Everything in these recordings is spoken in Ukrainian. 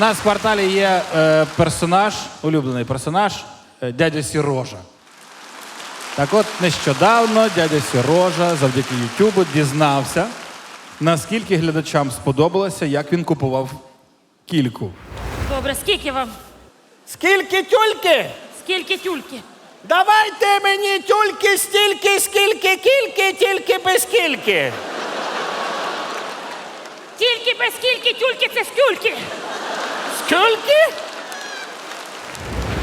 У нас в кварталі є е, персонаж, улюблений персонаж, е, дядя Сірожа. Так от, нещодавно дядя Сірожа завдяки Ютубу дізнався, наскільки глядачам сподобалося, як він купував кільку. Добре, скільки вам? Скільки тюльки? Скільки тюльки? Давайте мені тюльки стільки, скільки кільки, тільки без кільки. Тільки без скільки тюльки це скільки? Скільки?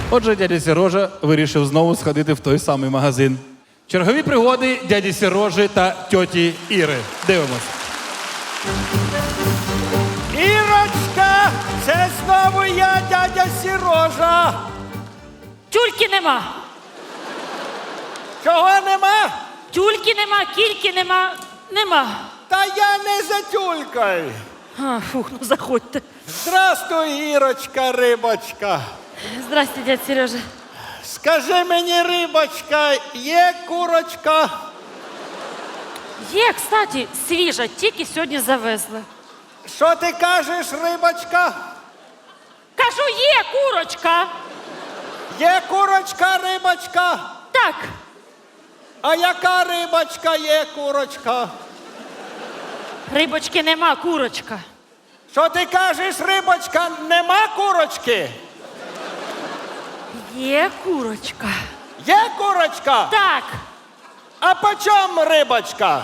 Отже, дядя Сірожа вирішив знову сходити в той самий магазин. Чергові пригоди дяді Сірожі та тьоті Іри. Дивимось. Ірочка, це знову я, дядя Сірожа. Тюльки нема. Чого нема? Тюльки нема, кільки нема. Нема. Та я не за тюлькою. А, фух, ну заходьте. Здравствуй, Ірочка, рибочка. Здрасте, дядь Сережа. Скажи мені, рибочка, є курочка? Є, кстати, свіжа, тільки сьогодні завезли. Що ти кажеш, рибочка? Кажу, є курочка. Є курочка, рибочка? Так, А яка рибочка є курочка? рибочки нема, курочка. Що ти кажеш, рибочка, нема курочки? Є курочка. Є курочка? Так, А по чому рибочка?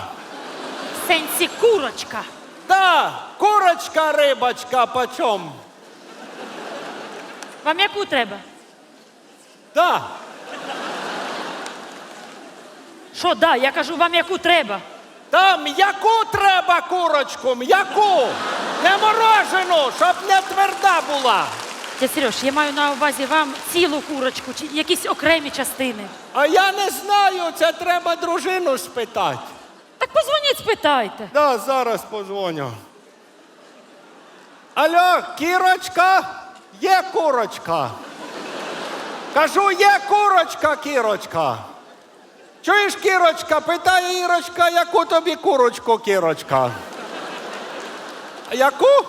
в сенсі курочка. Да, курочка, рибочка, по чому? Вам яку треба? Да. Що, да, я кажу, вам яку треба. Там яку треба курочку? Яку? Не морожену, щоб не тверда була. Дядь Сереж, я маю на увазі вам цілу курочку чи якісь окремі частини. А я не знаю, це треба дружину спитати. Так позвоніть, спитайте. Да, зараз позвоню. Алло, кірочка, є курочка. Кажу, є курочка, кірочка. Чуєш, кірочка, питає Ірочка, яку тобі курочку, кірочка? Яку?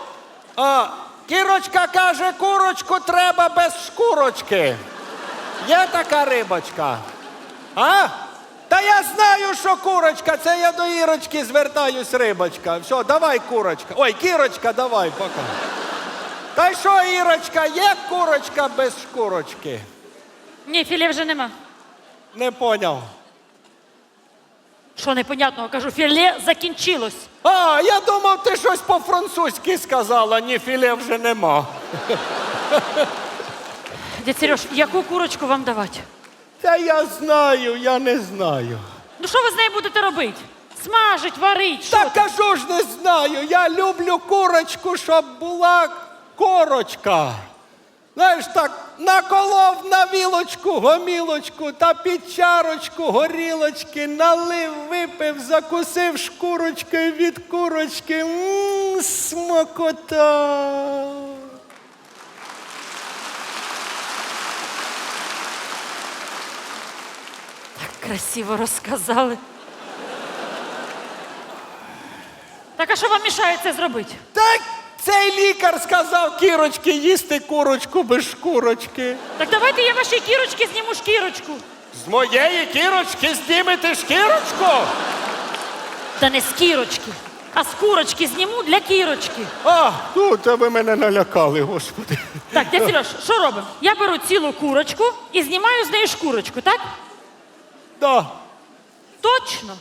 А, кірочка каже, курочку треба без шкурочки. Є така рибочка. А? Та я знаю, що курочка. Це я до Ірочки звертаюсь, рибочка. Все, давай, курочка. Ой, кірочка, давай, пока. Та й що, Ірочка, є курочка без шкурочки? Ні, філе вже нема. Не поняв. Що непонятного? Кажу, філе закінчилось. А, я думав, ти щось по-французьки сказала, ні філе вже нема. Дядь Сереж, яку курочку вам давати? Та я знаю, я не знаю. Ну що ви з нею будете робити? Смажить, варить, що? Та кажу ж не знаю. Я люблю курочку, щоб була корочка. Знаєш, так, наколов на вілочку, гомілочку та під чарочку горілочки, налив, випив, закусив шкурочкою від курочки. Мм, смакота. Так красиво розказали. Так а що вам мішає це зробити? Так лікар сказав кірочки їсти курочку без шкурочки. Так давайте я вашій кірочки зніму шкірочку. З моєї кірочки знімете шкірочку? Та не з кірочки, а з курочки зніму для кірочки. А, ну, та ви мене налякали, господи. Так, дядь Сереж, що робимо? Я беру цілу курочку і знімаю з неї шкурочку, так? Да, Точно.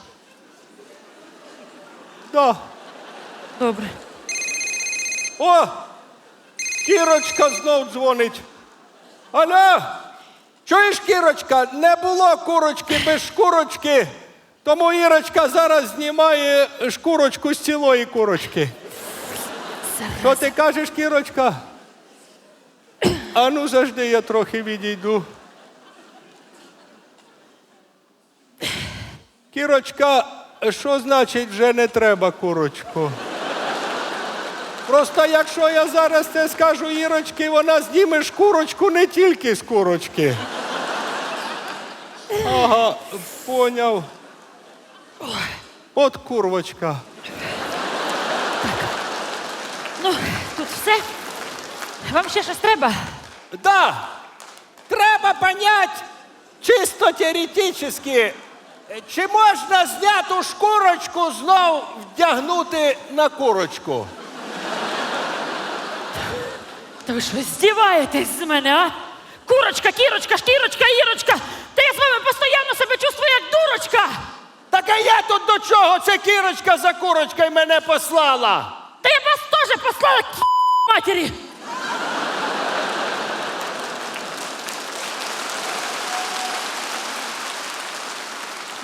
да. Добре. О! Кірочка знов дзвонить. Алло! Чуєш, Кірочка, не було курочки без шкурочки, тому Ірочка зараз знімає шкурочку з цілої курочки. Що ти кажеш, Кірочка? А ну завжди я трохи відійду. Кірочка, що значить вже не треба курочку? Просто якщо я зараз це скажу Ірочки, вона зніме шкурочку не тільки з курочки. Ага, поняв. От курвочка. Ну, тут все. вам ще щось треба? Да. Треба понять, чисто теоретично, чи можна зняту шкурочку знов вдягнути на курочку? Та ви що, здіваєтесь з мене, а? Курочка, кірочка, шкірочка, ірочка. Та я з вами постійно себе чувствую як дурочка. Так а я тут до чого? Це кірочка за курочкою мене послала. Та я вас теж послала к матері.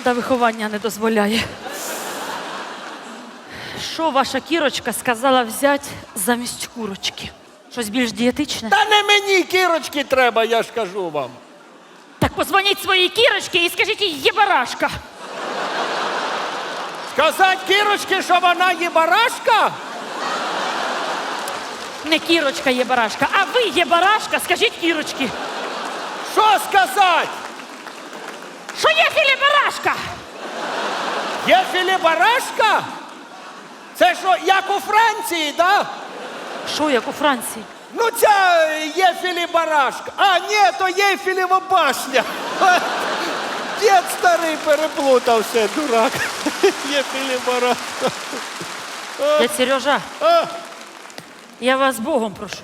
Да виховання не дозволяє. Що ваша кірочка сказала взяти замість курочки? Щось більш дієтичне? Та не мені кірочки треба, я ж кажу вам. Так позвоніть своїй кірочці і скажіть їй єбарашка. Сказать кірочки, що вона є барашка? Не кірочка єбарашка, а ви єбарашка, скажіть кірочки. Що сказать? Що є філібарашка? Є філібарашка? Це що, як у Франції, да? Що як у Франції? Ну, ця є філібарашка. А, ні, то є філібабашня. Дід старий переплутався, дурак. Є філібарашка. Дядь Сережа, А, я вас Богом прошу.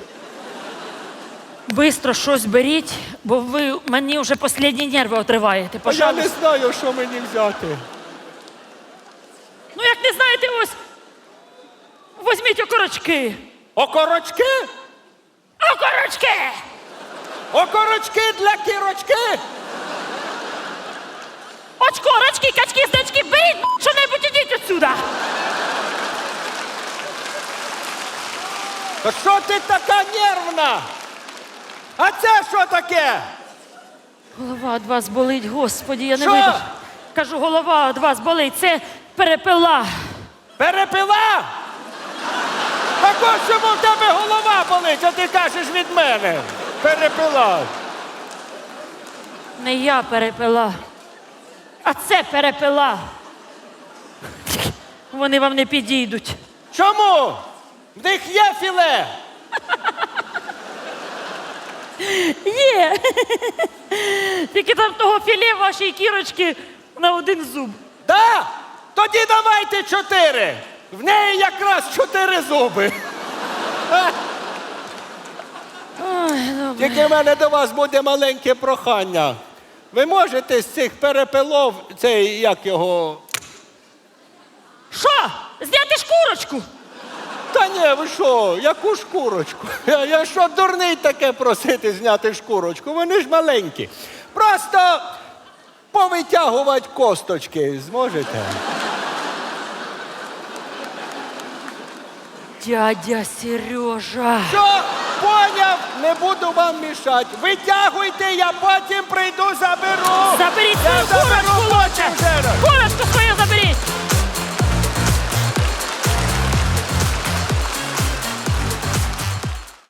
Бистро щось беріть, бо ви мені вже останні нерви отриваєте. а я не Пожалуйста. знаю, що мені взяти. Ну як не знаєте, ось. Возьміть окорочки. Окорочки? Окорочки! Окорочки для кірочки? Очкорочки, качки, здачки, беріть що-небудь ідіть отсюда. Та що ти така нервна? А це що таке? Голова від вас болить, господі, я не Що? вийду. Кажу, голова від вас болить. Це перепила. Перепила? Так чому в тебе голова болить, а ти кажеш від мене. Перепила. Не я перепила, а це перепила. Вони вам не підійдуть. Чому? В них є філе. Є. Тільки там того філе вашої кірочки на один зуб. Да? Тоді давайте чотири. В неї якраз чотири зуби. Тільки в мене до вас буде маленьке прохання. Ви можете з цих перепилов, цей як його. Що? Зняти шкурочку? Та ні, ви що, яку шкурочку? Я, я що дурний таке просити зняти шкурочку? Вони ж маленькі. Просто повитягувати косточки зможете? Дядя Сережа. Що? Поняв, не буду вам мішати. Витягуйте, я потім прийду, заберу. Заберіть я свою заберу курочку потім лучше.